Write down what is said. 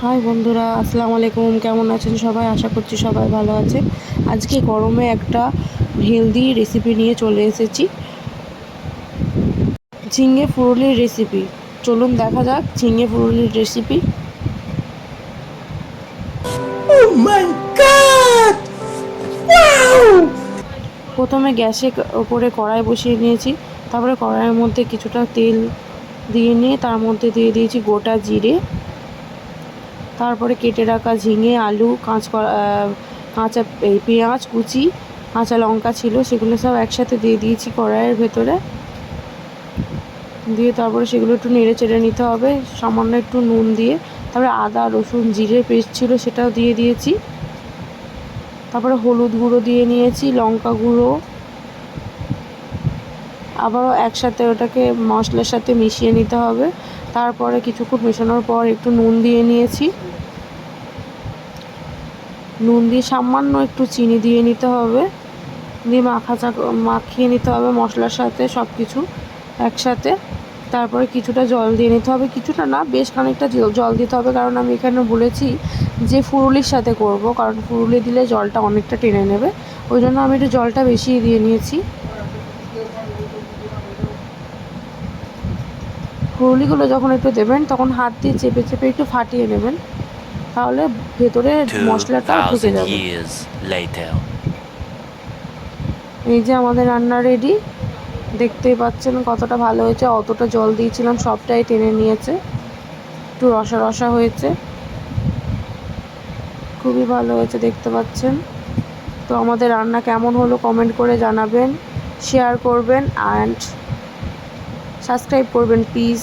High বন্ধুরা আসসালামু আলাইকুম। কেমন আছেন সবাই? আশা করছি সবাই ভালো আছে আজকে গরমে একটা হেলদি রেসিপি নিয়ে চলে এসেছি। ঝিঙে ফুরুলির রেসিপি চলুন দেখা যাক ঝিঙে ফুরুলির রেসিপি Oh! প্রথমে গ্যাসে ওপরে কড়াই বসিয়ে নিয়েছি। তারপরে কড়াইয়ের মধ্যে কিছুটা তেল দিয়ে নিয়ে তার মধ্যে দিয়ে দিয়েছি গোটা জিরে। তারপরে কেটে রাখা ঝিঙে, আলু কাঁচকলা কাঁচা, এই পেঁয়াজ, কুচি, কাঁচা লঙ্কা ছিল, সেগুলো সব একসাথে দিয়ে দিয়েছি কড়াইয়ের ভেতরে। দিয়ে তারপরে সেগুলো একটু নেড়ে চেড়ে নিতে হবে, সামান্য একটু নুন দিয়ে। তারপরে আদা, রসুন, জিরে পেস্ট ছিল, সেটাও দিয়ে দিয়েছি। তারপরে হলুদ গুঁড়ো দিয়ে নিয়েছি, লঙ্কা গুঁড়ো। আবারও একসাথে ওটাকে মশলার সাথে মিশিয়ে নিতে হবে। তারপরে কিছুক্ষণ মেশানোর পর একটু নুন দিয়ে নিয়েছি। নুন দিয়ে সামান্য একটু চিনি দিয়ে নিতে হবে। দিয়ে মাখা মাখিয়ে নিতে হবে মশলার সাথে সব কিছু একসাথে। তারপরে কিছুটা জল দিয়ে নিতে হবে। কিছুটা না, বেশ খানিকটা জল দিতে হবে। কারণ আমি এখানে বলেছি যে ফুরুলির সাথে করব। কারণ ফুরুলি দিলে জলটা অনেকটা টেনে নেবে। ওই জন্য আমি একটু জলটা বেশি দিয়ে নিয়েছি। ফুরুলিগুলো যখন একটু দেবেন, তখন হাত দিয়ে চেপে চেপে একটু ফাটিয়ে নেবেন। তাহলে ভেতরে মশলাটা ঢুকে 2000 যাবে এই যে আমাদের রান্না রেডি দেখতেই পাচ্ছেন কতটা ভালো হয়েছে অতটা জল দিয়েছিলাম সবটাই টেনে নিয়েছে। একটু রসা রসা হয়েছে। খুবই ভালো হয়েছে দেখতে পাচ্ছেন। তো আমাদের রান্না কেমন হলো কমেন্ট করে জানাবেন শেয়ার করবেন অ্যান্ড সাবস্ক্রাইব করবেন প্লিজ